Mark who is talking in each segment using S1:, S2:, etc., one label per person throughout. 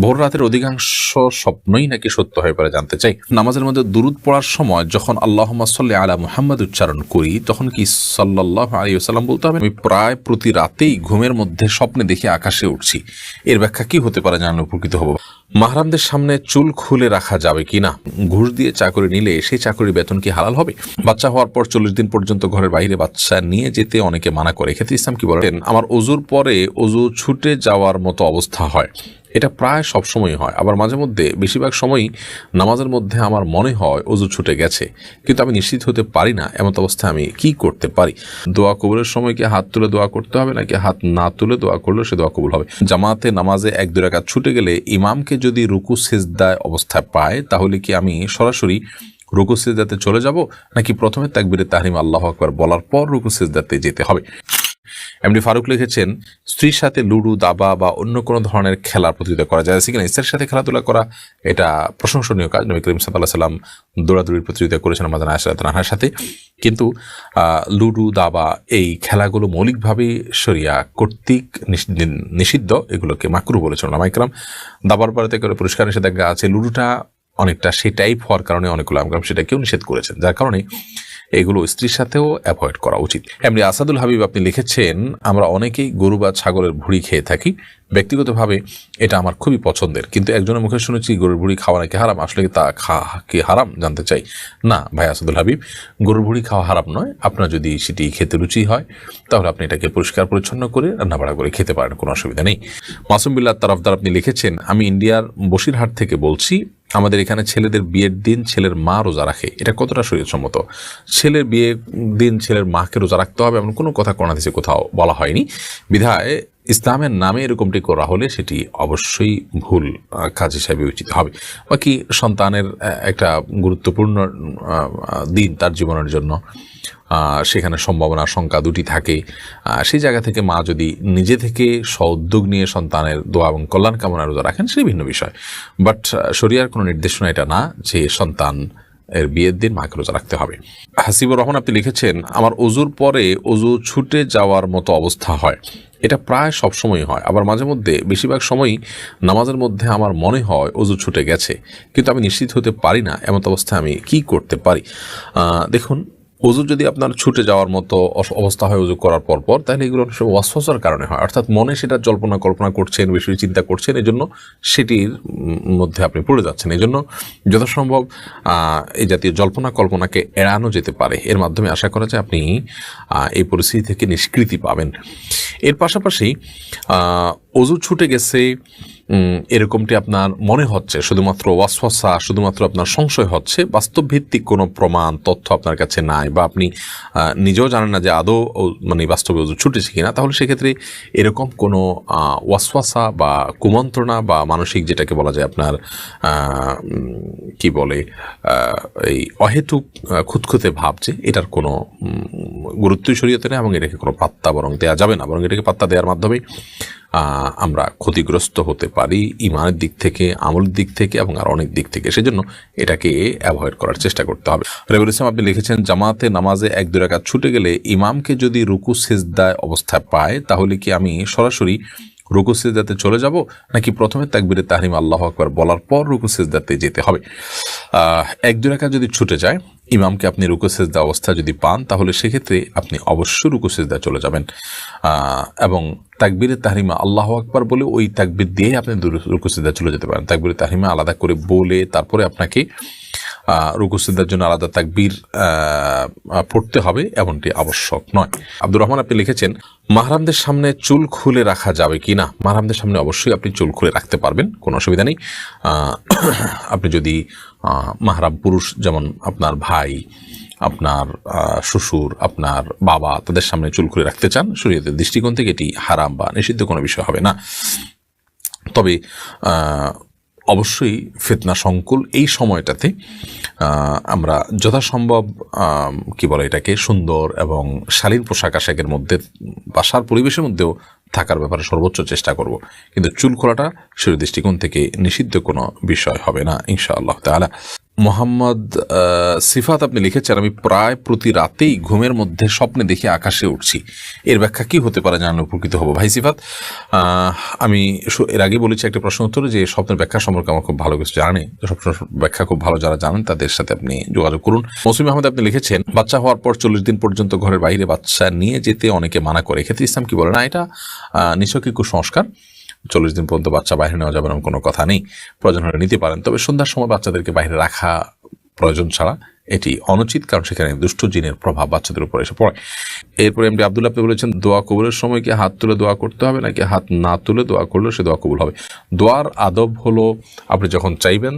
S1: ভোর রাতের অধিকাংশ স্বপ্নই নাকি সত্য হয়ে পারে জানতে চাই। নামাজের মধ্যে দুরুদ পড়ার সময় যখন আল্লাহ সাল্লি আলা মুহাম্মদ উচ্চারণ করি, তখন কি সাল্লাহ আলী বলতে হবে? আমি প্রায় প্রতি রাতেই ঘুমের মধ্যে স্বপ্নে দেখে আকাশে উঠছি। এর ব্যাখ্যা কি হতে পারে জানানো উপকৃত হব। মাহরামদের সামনে চুল খুলে রাখা যাবে কি না ঘুষ দিয়ে চাকরি নিলে সেই চাকরির বেতন কি হালাল হবে? বাচ্চা হওয়ার পর চল্লিশ দিন পর্যন্ত ঘরের বাইরে বাচ্চা নিয়ে যেতে অনেকে মানা করে। এক্ষেত্রে ইসলাম কি বলেন? আমার অজুর পরে অজু ছুটে যাওয়ার মতো অবস্থা হয়। এটা প্রায় সব সবসময় হয়। আবার মাঝে মধ্যে বেশিরভাগ সময়ই নামাজের মধ্যে আমার মনে হয় অজু ছুটে গেছে। কিন্তু আমি নিশ্চিত হতে পারি না এমন অবস্থায় আমি কি করতে পারি। দোয়া কবুলের সময় কি হাত তুলে দোয়া করতে হবে নাকি হাত না তুলে দোয়া করলেও সে দোয়া কবুল হবে? জামাতে নামাজে এক দু রাকাত ছুটে গেলে ইমামকে যদি রুকু সেজদায় অবস্থায় পায়, তাহলে কি আমি সরাসরি রুকু সেজদাতে চলে যাব? নাকি প্রথমে তাকবিরে তাহরিম আল্লাহ আকবার বলার পর রুকু সেজদাতে যেতে হবে? এমডি ফারুক লিখেছেন, স্ত্রীর সাথে লুডু, দাবা বা অন্য কোনো ধরনের খেলার প্রতিযোগিতা করা যায় কিনা স্ত্রীর সাথে খেলাধুলা করা, এটা প্রশংসনীয় কাজ। নবী করিম সাল্লাহ সাল্লাম দৌড়াদৌড়ির প্রতিযোগিতা করেছেন আমাদের আশরাত রানার সাথে। কিন্তু লুডু, দাবা এই খেলাগুলো মৌলিকভাবে সরিয়া কর্তৃক নিষ- নিষিদ্ধ। এগুলোকে মাকরু বলেছেন লামাইকরাম দাবার বাড়িতে করে পুরস্কার নিষেধাজ্ঞা আছে। লুডুটা অনেকটা সেই টাইপ হওয়ার কারণে অনেকগুলো আমগ্রাম সেটাকেও নিষেধ করেছেন। যার কারণে এগুলো স্ত্রীর সাথেও অ্যাভয়েড করা উচিত। এমনি আসাদুল হাবিব আপনি লিখেছেন, আমরা অনেকেই গরু বা ছাগলের ভুড়ি খেয়ে থাকি। ব্যক্তিগতভাবে এটা আমার খুবই পছন্দের। কিন্তু একজনের মুখে শুনেছি গরুর ভুড়ি খাওয়া নাকি হারাম। আসলে তা খা কি হারাম জানতে চাই? না, ভাই আসাদুল হাবিব, গরুর ভুড়ি খাওয়া হারাম নয়। আপনার যদি সেটি খেতে রুচি হয়, তাহলে আপনি এটাকে পরিষ্কার পরিচ্ছন্ন করে রান্নাবাড়া করে খেতে পারেন, কোনো অসুবিধা নেই। মাসুম বিল্লাহ তরফদার আপনি লিখেছেন, আমি ইন্ডিয়ার বসিরহাট থেকে বলছি আমাদের এখানে ছেলেদের বিয়ের দিন ছেলের মা রোজা রাখে। এটা কতটা শরীরসম্মত ছেলের বিয়ের দিন ছেলের মাকে রোজা রাখতে হবে এমন কোনো কথা কোনো হাদিসে কোথাও বলা হয়নি। বিধায় ইসলামের নামে এরকমটি করা হলে সেটি অবশ্যই ভুল কাজ হিসাবে উচিত হবে। বাকি সন্তানের একটা গুরুত্বপূর্ণ দিন তার জীবনের জন্য। সেখানে সম্ভাবনা সংখ্যা দুটি থাকে। সেই জায়গা থেকে মা যদি নিজে থেকে সউদ্যোগ নিয়ে সন্তানের দোয়া এবং কল্যাণ কামনা রোজা রাখেন সেটি ভিন্ন বিষয়। বাট শরিয়ার কোনো নির্দেশনা এটা না যে সন্তান এর বিয়ের দিন মাকে রোজা রাখতে হবে। হাসিবুর রহমান আপনি লিখেছেন, আমার অজুর পরে অজু ছুটে যাওয়ার মতো অবস্থা হয়। এটা প্রায় সবসময় হয়। আবার মাঝে মধ্যে, বেশিরভাগ সময়ই নামাজের মধ্যে আমার মনে হয় অজু ছুটে গেছে। কিন্তু আমি নিশ্চিত হতে পারি না এমন অবস্থায় আমি কি করতে পারি? দেখুন অজু যদি আপনার ছুটে যাওয়ার মতো অবস্থা হয় উজু করার পর পর, তাহলে এগুলো সময় ওয়াসওয়াসার কারণে হয়। অর্থাৎ মনে সেটা জল্পনা, কল্পনা করছেন, বেশি চিন্তা করছেন এই জন্য সেটির মধ্যে আপনি পড়ে যাচ্ছেন। এই জন্য যথাসম্ভব এই জাতীয় জল্পনা, কল্পনাকে এড়ানো যেতে পারে। এর মাধ্যমে আশা করা যায় আপনি এই পরিস্থিতি থেকে নিষ্কৃতি পাবেন। এর পাশাপাশি অজু ছুটে গেছে এরকমটি আপনার মনে হচ্ছে, শুধুমাত্র ওয়াসওয়াসা, শুধুমাত্র আপনার সংশয় হচ্ছে বাস্তব ভিত্তিক কোনো প্রমাণ, তথ্য আপনার কাছে নাই বা আপনি নিজেও জানেন না যে আদৌ মানে বাস্তবে ওজু ছুটেছে কিনা, তাহলে সেক্ষেত্রে এরকম কোনো ওয়াসওয়াসা বা কুমন্ত্রণা বা মানসিক যেটাকে বলা যায় আপনার কি বলে এই অহেতুক খুঁতখুঁতে ভাব যে এটার কোনো গুরুত্বই শরীয়তে নেই এবং এটাকে কোনো পাত্তা বরং দেওয়া যাবে না, বরং এটাকে পাত্তা দেওয়ার মাধ্যমে আমরা ক্ষতিগ্রস্ত হতে পারি ইমানের দিক থেকে, আমলের দিক থেকে এবং আর অনেক দিক থেকে। সেজন্য এটাকে অ্যাভয়েড করার চেষ্টা করতে হবে। রেবুল ইসলাম, আপনি লিখেছেন, জামাতে, নামাজে এক দু রাকাত ছুটে গেলে ইমামকে যদি রুকু, সেজদায় অবস্থা পায়, তাহলে কি আমি সরাসরি রুকু সেজদাতে চলে যাব, নাকি প্রথমে তাকবিরে তাহরিম আল্লাহ আকবার বলার পর রুকু সেজদাতে যেতে হবে? এক দু রাকাত যদি ছুটে যায়, ইমামকে আপনি রুকু সেজদা অবস্থা যদি পান, তাহলে সেক্ষেত্রে আপনি অবশ্যই রুকু সেজদা চলে যাবেন। এবং তাকবিরে তাহরিমা আল্লাহ আকবার বলে ওই তাকবির দিয়ে আপনি রুকু সেজদা চলে যেতে পারেন। তাকবিরে তাহরিমা আলাদা করে বলে তারপরে আপনাকে রুকু সেজদার জন্য আলাদা তাকবির পড়তে হবে, এমনটি আবশ্যক নয়। আব্দুর রহমান আপনি লিখেছেন, মাহরামদের সামনে চুল খুলে রাখা যাবে কি না? মাহরামদের সামনে অবশ্যই আপনি চুল খুলে রাখতে পারবেন, কোনো অসুবিধা নেই। আপনি যদি মাহরাম পুরুষ, যেমন আপনার ভাই, আপনার শ্বশুর, আপনার বাবা তাদের সামনে চুল খুলে রাখতে চান, শরীয়তের দৃষ্টিকোণ থেকে এটি হারাম বা নিষিদ্ধ কোনো বিষয় হবে না। তবে অবশ্যই ফিতনা সংকুল এই সময়টাতে আমরা যথাসম্ভব কি বলে এটাকে, সুন্দর এবং শালীন পোশাক আশাকের মধ্যে, বাসার পরিবেশের মধ্যেও থাকার ব্যাপারে সর্বোচ্চ চেষ্টা করব। কিন্তু চুল খোলাটা সেই দৃষ্টিকোণ থেকে নিষিদ্ধ কোনো বিষয় হবে না, ইনশাআল্লাহ তাআলা। মোহাম্মদ সিফাত আপনি লিখেছেন, আমি প্রায় প্রতি রাতেই ঘুমের মধ্যে স্বপ্নে দেখে আকাশে উঠছি। এর ব্যাখ্যা কি হতে পারে জানলে উপকৃত হব। ভাই সিফাত আমি এর আগে বলেছি একটা প্রশ্ন উত্তরে যে স্বপ্নের ব্যাখ্যা সম্পর্কে আমার খুব ভালো কিছু জানে। স্বপ্ন ব্যাখ্যা খুব ভালো যারা জানেন, তাদের সাথে আপনি যোগাযোগ করুন। মৌসুমি আহমেদ আপনি লিখেছেন, বাচ্চা হওয়ার পর চল্লিশ দিন পর্যন্ত ঘরের বাইরে বাচ্চা নিয়ে যেতে অনেকে মানা করে। এক্ষেত্রে ইসলাম কি বলে? না, এটা নিছকই কুসংস্কার চল্লিশ দিন পর্যন্ত বাচ্চা বাইরে নেওয়া যাবে এরকম কোনো কথা নেই। প্রয়োজন হলে নিতে পারেন। তবে সন্ধ্যার সময় বাচ্চাদেরকে বাইরে রাখা প্রয়োজন ছাড়া এটি অনুচিত, কারণ সেখানে দুষ্ট জিনের প্রভাব বাচ্চাদের উপর এসে পড়ে। এরপরে এমডি আব্দুল্লাহ আপনি বলেছেন, দোয়া কবুলের সময় কি হাত তুলে দোয়া করতে হবে, নাকি হাত না তুলে দোয়া করলেও সে দোয়া কবুল হবে? দোয়ার আদব হলো, আপনি যখন চাইবেন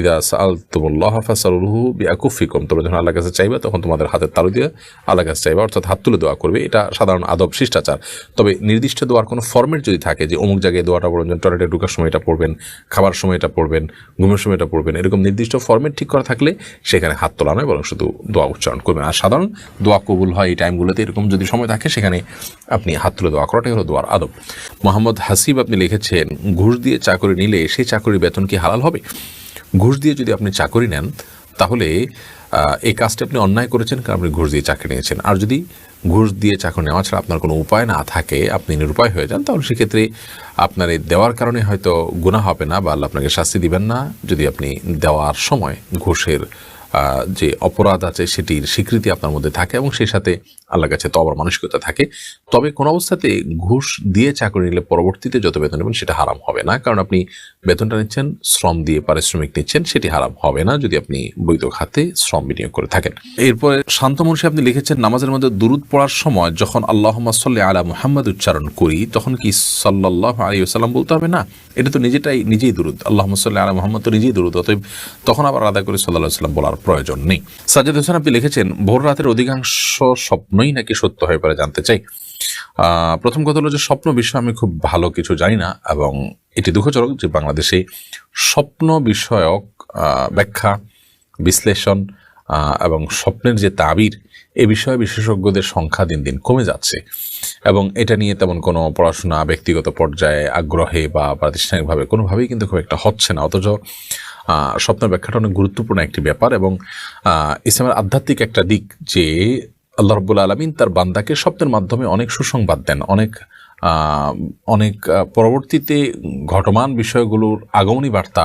S1: ইদা সাল তুমুল্লাহ ফাসালুহু বিয়াকুফিকুম তোমরা যখন আল্লাহ কাছে চাইবে, তখন তোমাদের হাতের তালু দিয়ে আল্লাহ কাছে চাইবে, অর্থাৎ হাত তুলে দোয়া করবে। এটা সাধারণ আদব, শিষ্টাচার। তবে নির্দিষ্ট দোয়ার কোনো ফর্মেট যদি থাকে, যে অমুক জায়গায় দোয়াটা পড়বেন টয়লেটে ঢোকার সময় এটা পড়বেন, খাবার সময় এটা পড়বেন, ঘুমের সময় এটা পড়বেন, এরকম নির্দিষ্ট ফর্মেট ঠিক করা থাকলে সেখানে হাত তোলা নয়, বরং শুধু দোয়া উচ্চারণ করবেন। আর সাধারণ দোয়া কবুল হয় এই টাইমগুলোতে, এরকম যদি সময় থাকে, সেখানে আপনি হাত তুলে দোয়া করাটাই হলো দোয়ার আদব। মোহাম্মদ হাসিব আপনি লিখেছেন, ঘুষ দিয়ে চাকরি নিলে সেই চাকরির বেতন কি হালাল হবে? ঘুষ দিয়ে যদি আপনি চাকরি নেন, তাহলে এই কাজটা আপনি অন্যায় করেছেন কারণ আপনি ঘুষ দিয়ে চাকরি নিয়েছেন। আর যদি ঘুষ দিয়ে চাকরি নেওয়া ছাড়া আপনার কোনো উপায় না থাকে, আপনি নিরুপায় হয়ে যান, তাহলে সেক্ষেত্রে আপনার এই দেওয়ার কারণে হয়তো গুণা হবে না বা আল্লাহ আপনাকে শাস্তি দিবেন না। যদি আপনি দেওয়ার সময় ঘুষের যে অপরাধ আছে সেটির স্বীকৃতি আপনার মধ্যে থাকে এবং সেই সাথে আল্লাহর কাছে তবার মানসিকতা থাকে, তবে কোন অবস্থাতে ঘুষ দিয়ে চাকরি নিলে পরবর্তীতে যত বেতন নেবেন সেটা হারাম হবে না। কারণ আপনি বেতনটা নিচ্ছেন, শ্রম দিয়ে পারিশ্রমিক নিচ্ছেন, সেটি হারাম হবে না যদি আপনি বৈধ খাতে শ্রম বিনিয়োগ করে থাকেন। এরপরে শান্ত মনসে আপনি লিখেছেন, নামাজের মধ্যে দুরুদ পড়ার সময় যখন আল্লাহ সাল্লি আলা মুহাম্মদ উচ্চারণ করি, তখন কি সাল্লাহ আলী সাল্লাম বলতে হবে? না, এটা তো নিজেটাই, নিজেই দুরুদ। আল্লাহ সাল্লি আলা মুহাম্মদ তো নিজেই দুরুদ, অতএব তখন আবার আলাদা করে সাল্লাহ সাল্লাম বলার প্রয়োজন নেই। সাজ্জাদ হোসেন আপনি লিখেছেন, ভোর রাতের অধিকাংশ স্বপ্নই নাকি সত্য হয়ে পারে জানতে চাই। প্রথম কথা হলো যে স্বপ্ন বিষয়ে আমি খুব ভালো কিছু জানি না এবং এটি দুঃখজনক যে বাংলাদেশে স্বপ্ন বিষয়ক ব্যাখ্যা, বিশ্লেষণ এবং স্বপ্নের যে তাবির, এ বিষয়ে বিশেষজ্ঞদের সংখ্যা দিন দিন কমে যাচ্ছে এবং এটা নিয়ে তেমন কোনো পড়াশোনা, ব্যক্তিগত পর্যায়ে আগ্রহে বা প্রাতিষ্ঠানিকভাবে কোনোভাবেই কিন্তু খুব একটা হচ্ছে না। অথচ স্বপ্নের ব্যাখ্যাটা অনেক গুরুত্বপূর্ণ একটি ব্যাপার এবং ইসলামের আধ্যাত্মিক একটা দিক যে আল্লাহ রব্বুল আলমিন তার বান্দাকে শব্দের মাধ্যমে অনেক সুসংবাদ দেন, অনেক অনেক পরবর্তীতে ঘটমান বিষয়গুলোর আগমনী বার্তা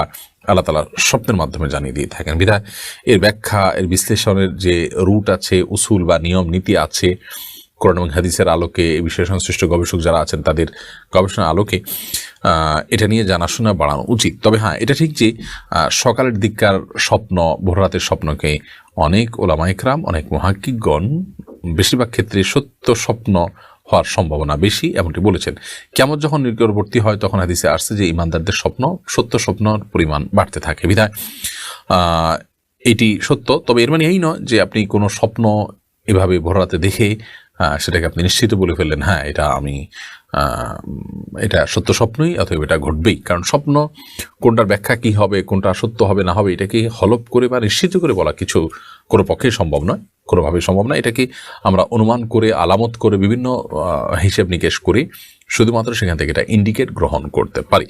S1: আল্লাহ তালা স্বপ্নের মাধ্যমে জানিয়ে দিয়ে থাকেন। বিধায় এর ব্যাখ্যা, এর বিশ্লেষণের যে রুট আছে, উসুল বা নিয়ম, নীতি আছে কোরআন এবং হাদিসের আলোকে এই বিষয়ে সংশ্লিষ্ট গবেষক যারা আছেন তাদের গবেষণার আলোকে এটা নিয়ে জানাশোনা বাড়ানো উচিত। তবে হ্যাঁ এটা ঠিক যে সকালের দিককার স্বপ্ন, ভোররাতের স্বপ্নকে অনেক ওলামা ইকরাম অনেক মহাকিকগণ বেশিরভাগ ক্ষেত্রে সত্য স্বপ্ন হওয়ার সম্ভাবনা বেশি এমনটি বলেছেন। কেমন যখন নিকটবর্তী হয় তখন হাদিসে আসছে যে, ইমানদারদের স্বপ্ন, সত্য স্বপ্নর পরিমাণ বাড়তে থাকে। বিধায় এটি সত্য, তবে এর মানে এই নয় যে, আপনি কোনো স্বপ্ন এভাবে ভোররাতে দেখে সেটাকে আপনি নিশ্চিত বলে ফেললেন হ্যাঁ এটা আমি এটা সত্য স্বপ্নই অথবা এটা ঘটবেই। কারণ স্বপ্ন, কোনটার ব্যাখ্যা কি হবে, কোনটা সত্য হবে, না হবে, এটাকে হলপ করে বা নিশ্চিত করে বলা কিছু কোনো পক্ষেই সম্ভব নয়, কোনোভাবেই সম্ভব নয়। এটাকে আমরা অনুমান করে, আলামত করে বিভিন্ন হিসেব নিকেশ করে, শুধুমাত্র সেখান থেকে এটা ইন্ডিকেট গ্রহণ করতে পারি।